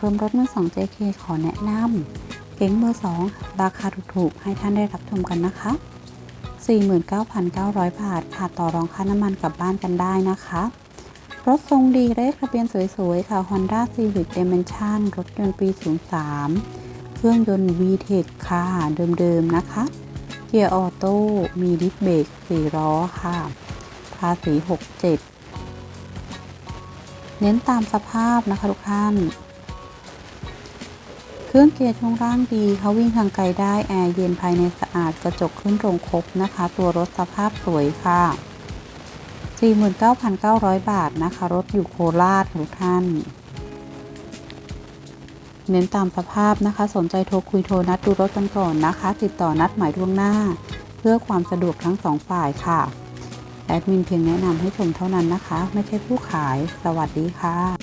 รวมรถมือสอง JK ขอแนะนำเก๋งมือสองราคาถูกๆ ให้ท่านได้รับชมกันนะคะ 49,900 บาทค่ะต่อรองค่าน้ำมันกลับบ้านกันได้นะคะ รถทรงดีเลขทะเบียนสวยๆ ค่ะ Honda Civic Dimension รถยนต์ปี 03 เครื่องยนต์ VTEC ค่ะ เดิมๆ นะคะ เกียร์ออโต้ มีดิสเบรก4ล้อค่ะ ภาษี 67 เน้นตามสภาพนะคะทุกท่าน ครื่องเกียร์ช่วงล่างดีเขาวิ่งทางไกลได้แอร์เย็นภายในสะอาดกระจกขึ้นตรงครบนะคะ ตัวรถสภาพสวยค่ะ 49,900 บาทนะคะ รถอยู่โคราชทุกท่าน เน้นตามสภาพนะคะ สนใจโทรคุยโทรนัดดูรถกันก่อนนะคะ ติดต่อนัดหมายล่วงหน้า เพื่อความสะดวกทั้งสองฝ่ายค่ะ แอดมินเพียงแนะนำให้ชมเท่านั้นนะคะ ไม่ใช่ผู้ขาย สวัสดีค่ะ